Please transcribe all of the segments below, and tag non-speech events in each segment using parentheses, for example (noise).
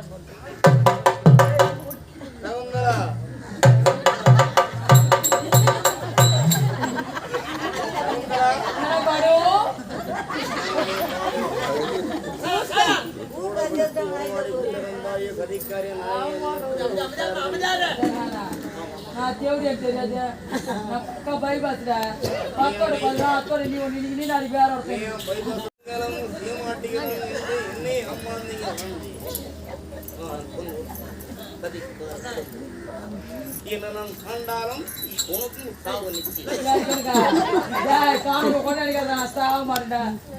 சகுந்தலா பாடு இருந்தாயே தெரியாது நான் பக்கா அக்கோட பல்றா அக்கோட நீ ஒன்னு நீ நாளைக்கு வேற ஒருத்தன் என்னை அம்மா என்ன நான் கண்டாலும் உனக்கும் சாவு நிச்சயம்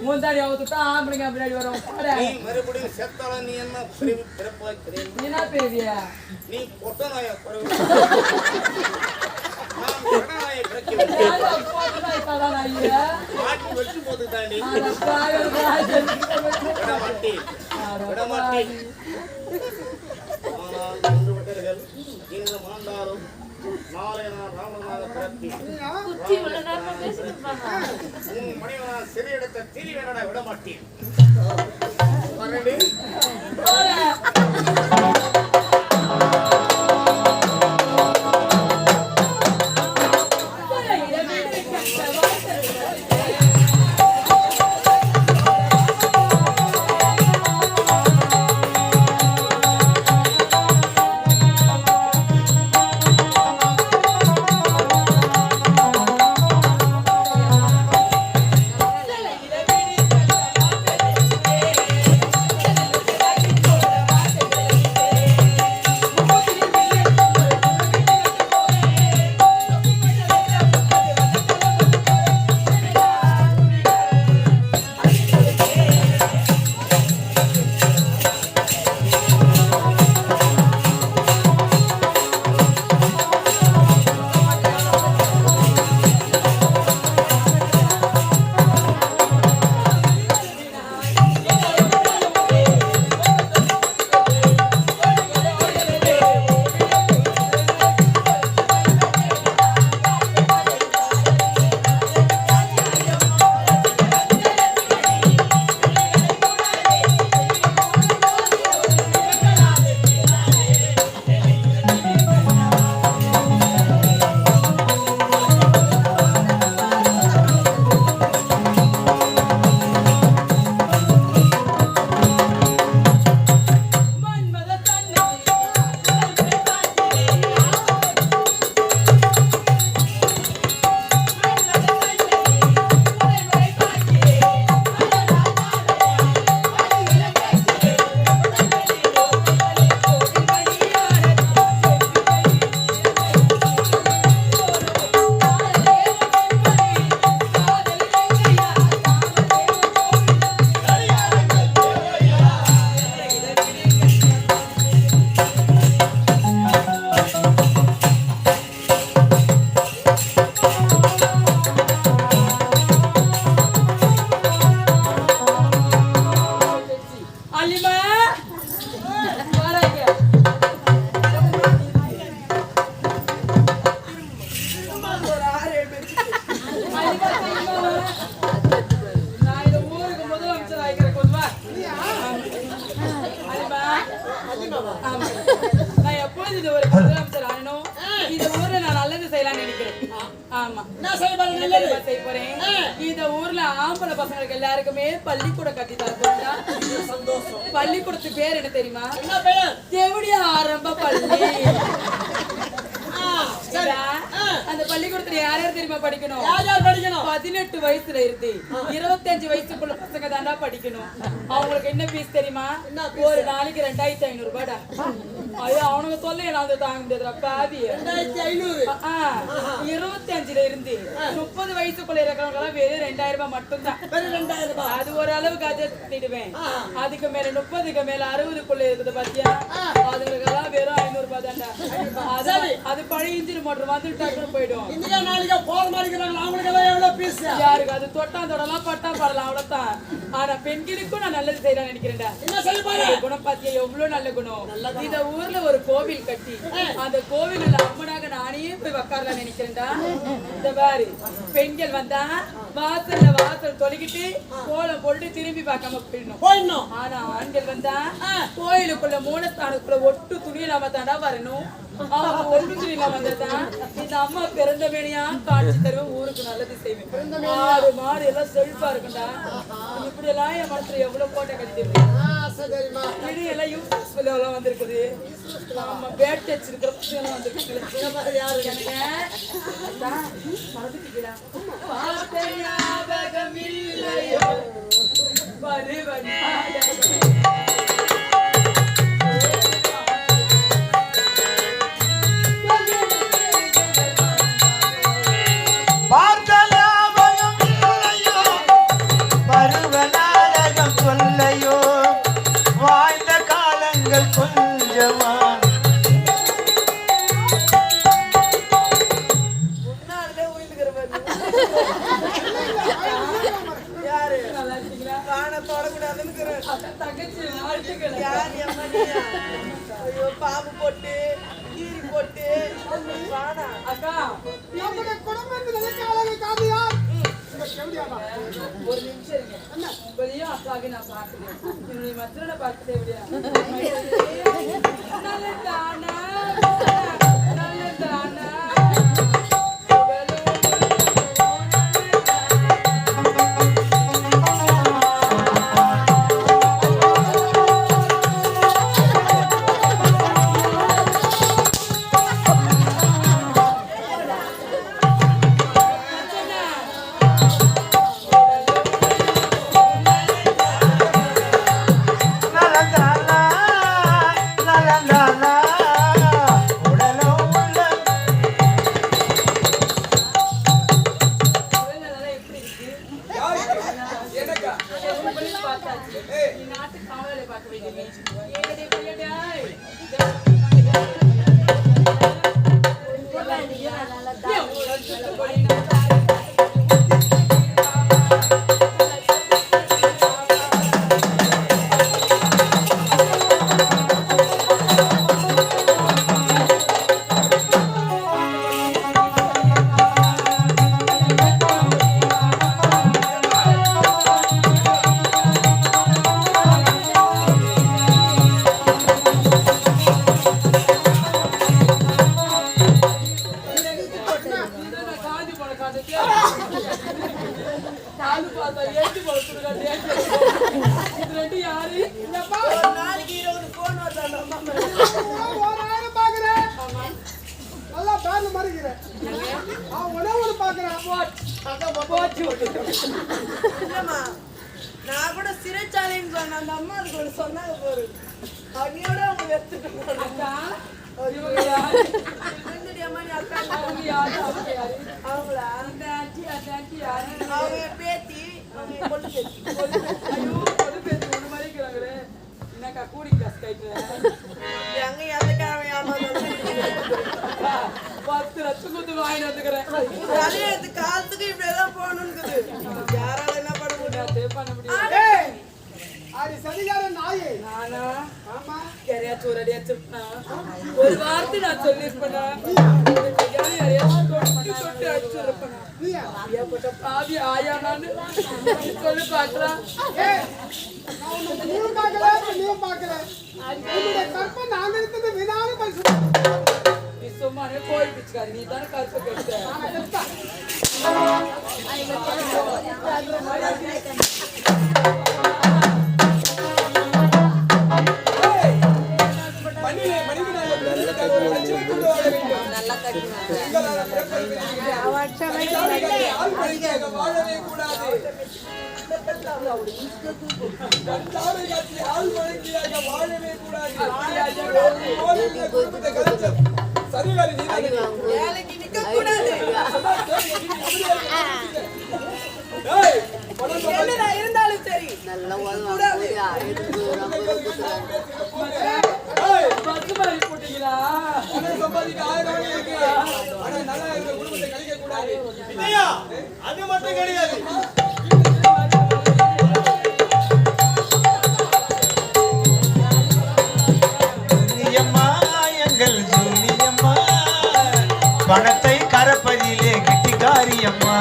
முந்தாடி அவுத்துட்டா ஆம்பளைங்க பின்னாடி வரும் நீ மறுபடியும் செத்தால நீ என்ன பிறவி பிறப்பாக்கிறேன் நீ என்ன பெரிய நீ மாட்டி தாண்டி இன்று நாளை நான் ராமனாக பிறப்பேன் உன் மனைவனாக விட மாட்டேன் பள்ளிக்கூடத்துல யார் யார் தெரியுமா படிக்கணும்? பதினெட்டு வயசுல இருந்து இருபத்தஞ்சு வயசுக்குள்ள பசங்க தாண்டா படிக்கணும். அவங்களுக்கு என்ன ஃபீஸ் தெரியுமா? ஒரு நாளைக்கு ரெண்டாயிரத்தி ஐநூறு ரூபாய்டா ஐயோ அவனுக்கு தொல்லை நான் தாங்க முடியாதுடா ஆ. இருபத்தி அஞ்சுல இருந்து முப்பது வயசுக்குள்ள இருக்கிறவங்க வெறும் ரெண்டாயிரம் ரூபாய் மட்டும்தான். அது ஒரு அளவுக்கு அதிடுவேன் அதுக்கு மேல முப்பதுக்கு மேல அறுபதுக்குள்ள இருக்குது பாத்தியா? அதுங்களுக்கு எல்லாம் வெறும் ஐநூறு ரூபாய் தான்டா. அது அது பழைய இன்ஜின் மோட்டர் வந்து டக்குனு போயிடும். யாருக்கு? அது தொட்டா தொடலாம் பட்டா படலாம். அவ்வளவுதான். ஆனா பெண்களுக்கும் நான் நல்லது செய்யலாம் நினைக்கிறேன்டா. குணம் பாத்தியா? எவ்வளவு நல்ல குணம். இந்த ஊர்ல ஒரு கோவில் கட்டி அந்த கோவில்ல அம்மனாக நானே போய் உக்காரலாம் நினைக்கிறேன்டா. இந்த பாரு பெண்கள் வந்தா வாசல்ல வாசல் தொலைக்கிட்டு கோலம் போட்டு திரும்பி பார்க்காம போயிடணும். போயிடணும். ஆனா ஆண்கள் வந்தா கோயிலுக்குள்ள மூலஸ்தானத்துக்குள்ள ஒட்டு துணி இல்லாம தாண்டா வரணும். துணி இல்லாம வந்ததான் இந்த அம்மா பிறந்த மேனியா காட்சி தருவேன் ஊருக்கு நல்லது செய்வேன். மாடு மாடு எல்லாம் செழிப்பா இருக்கும்டா. இப்படி எல்லாம் என் மனசுல எவ்வளவு கோட்டை கட்டிட்டு இடி எல்லாம் எல்லாம் வந்திருக்குது. ஆமா பேட் வச்சிருக்கிற பசங்க யாரு மறந்துட்டீங்களா? வருவன் நம்முடைய குடும்பத்தில் நிலைக்க அழகு காது யார் இந்த செவிலியாமா ஒரு நிமிஷம் இருங்க. உங்களையும் அக்காவையும் நான் பார்க்கிறேன். என்னுடைய மச்சனை பார்க்க தேவையா (laughs) நல்லதானா நல்லதானா நலந்தானா ஒரு வார்த்தை நான் சொல்லியிருப்பேனா? தொட்டு தொட்டு அடிச்சிருப்பேனா பாவி ஆயா நானு. சொல்லு பாக்கலாம் ஏய் நான் உன்னை நீயும் பார்க்கல நீயும் பார்க்கல உன்னுடைய கற்பை நான் எடுத்தது வினாலும் பரிசு நீ பத்து மாதிரி போட்டீங்களா பணத்தை கரப்பதிலே கெட்டிக்காரியம்மா.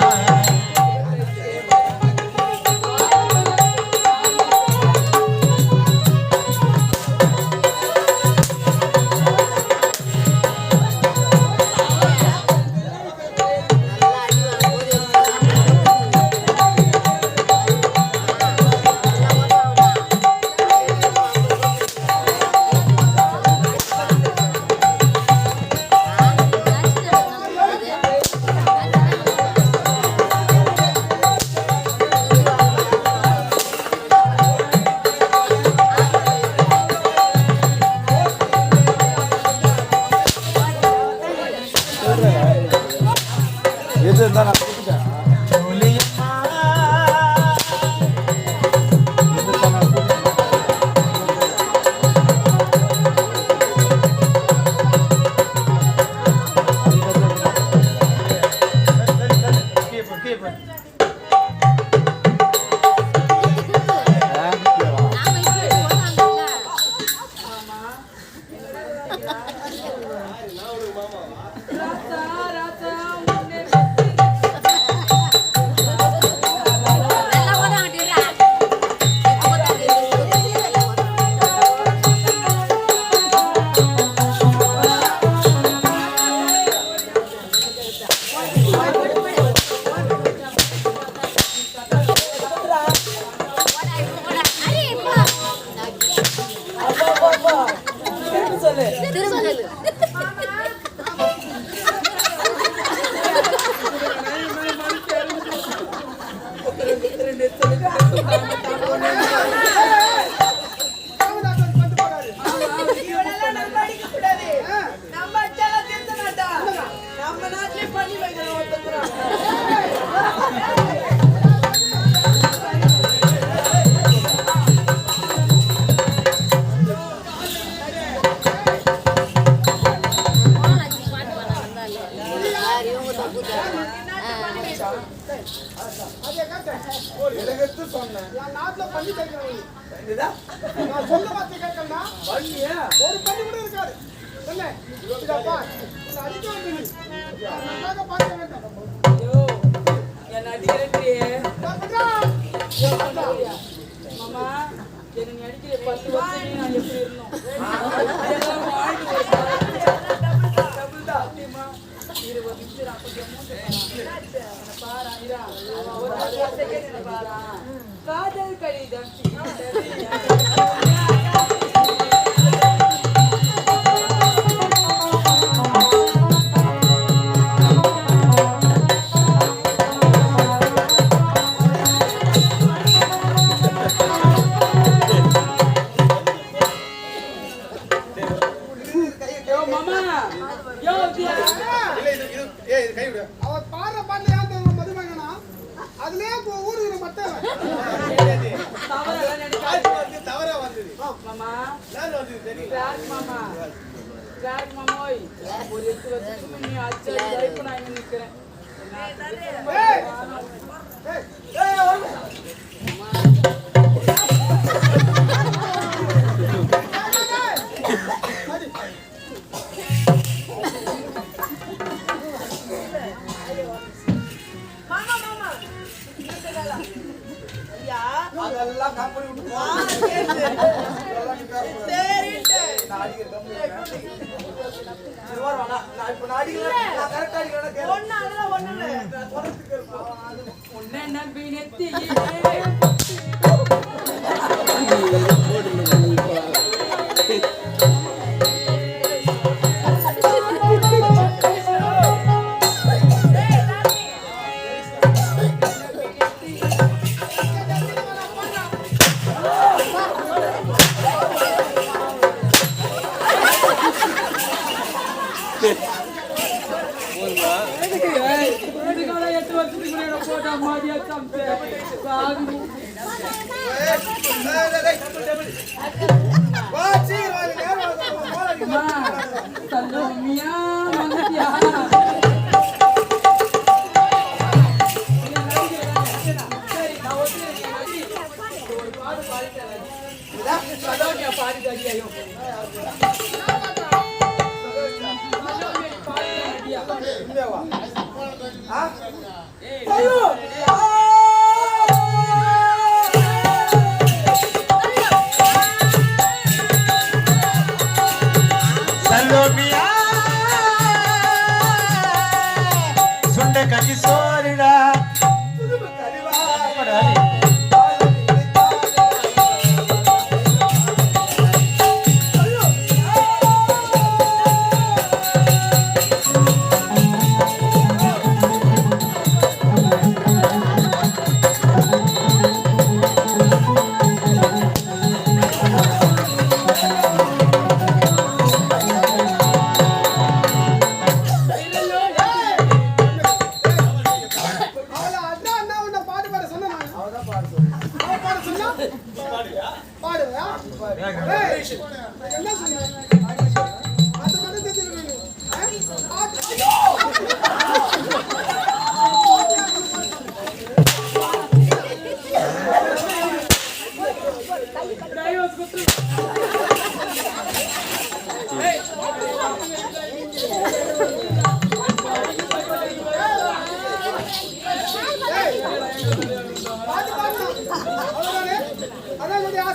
மாமா என்ன அடிக்கிற பத்து வருஷம் நான் எப்படி இருந்தோம்? காதல் கடிதம். 啊！哎呦！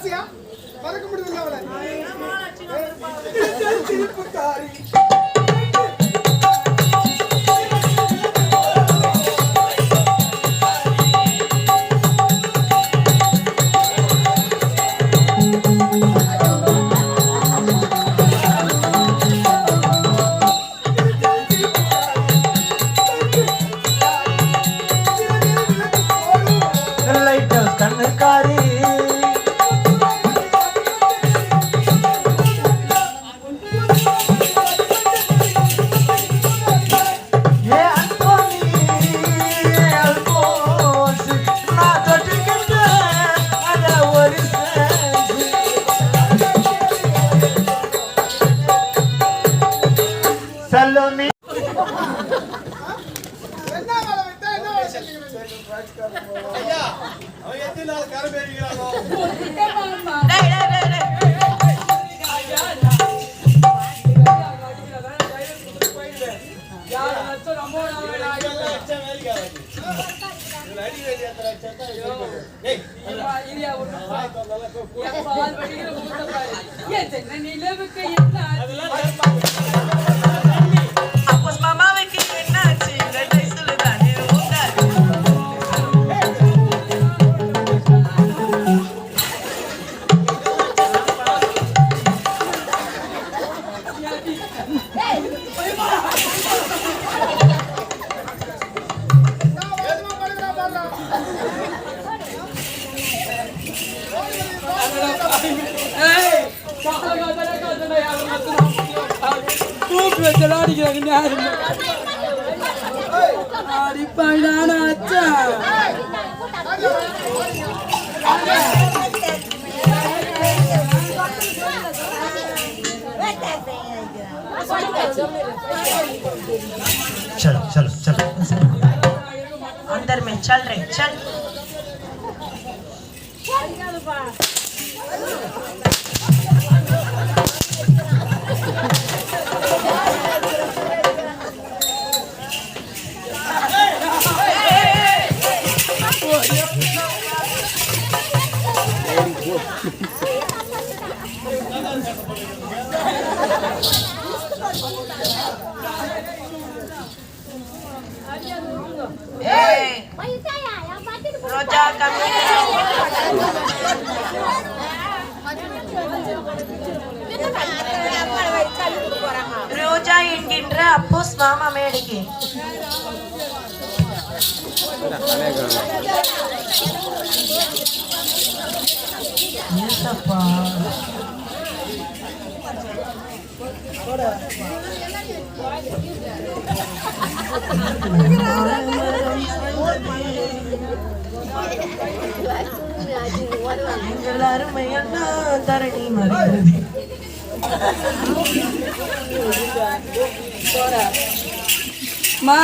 ஆசையா மறக்க முடியல அவளை திருப்புக்காரி நிலவுக்கு என்ன चलो चलो चलो। अंदर में चल रहे चल। रोजा कमी రోజా ఏంటింట్ర అప్పు స్వామ మేడికి ఏంటప్పా எங்கள் அருமையான தரணி மறைந்தது மா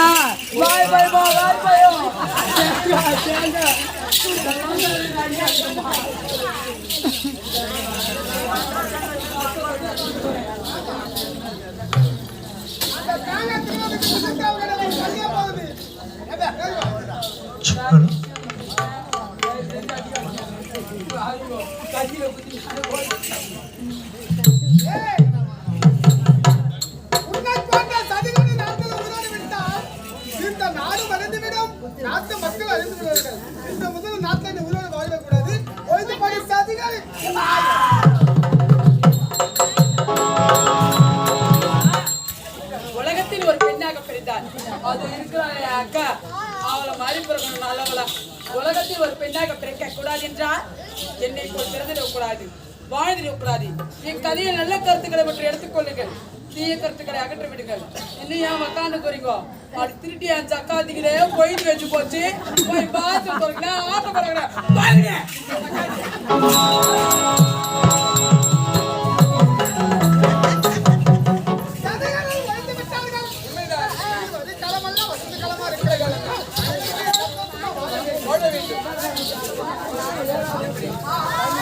நாடு வளர்ந்துவிடும் நாட்டு மக்கள் அழிந்து விடுவார்கள் இந்த முதல் நாட்டில் நீ அக்கா அவளை மாதிரி பிறக்கணும் நல்லவளா. உலகத்தில் ஒரு பெண்ணாக பிறக்க கூடாது என்றால் என்னை போல் பிறந்திட கூடாது வாழ்ந்திட கூடாது என் கதையில் நல்ல கருத்துக்களை மட்டும் எடுத்துக்கொள்ளுங்கள் தீய கருத்துக்களை அகற்றி விடுங்கள் இன்னும் ஏன் உக்காந்து போறீங்க அது திருட்டி என் அக்காத்திகளே போயிட்டு வச்சு போச்சு. போய் பார்த்து போறீங்களா ஆட்ட 아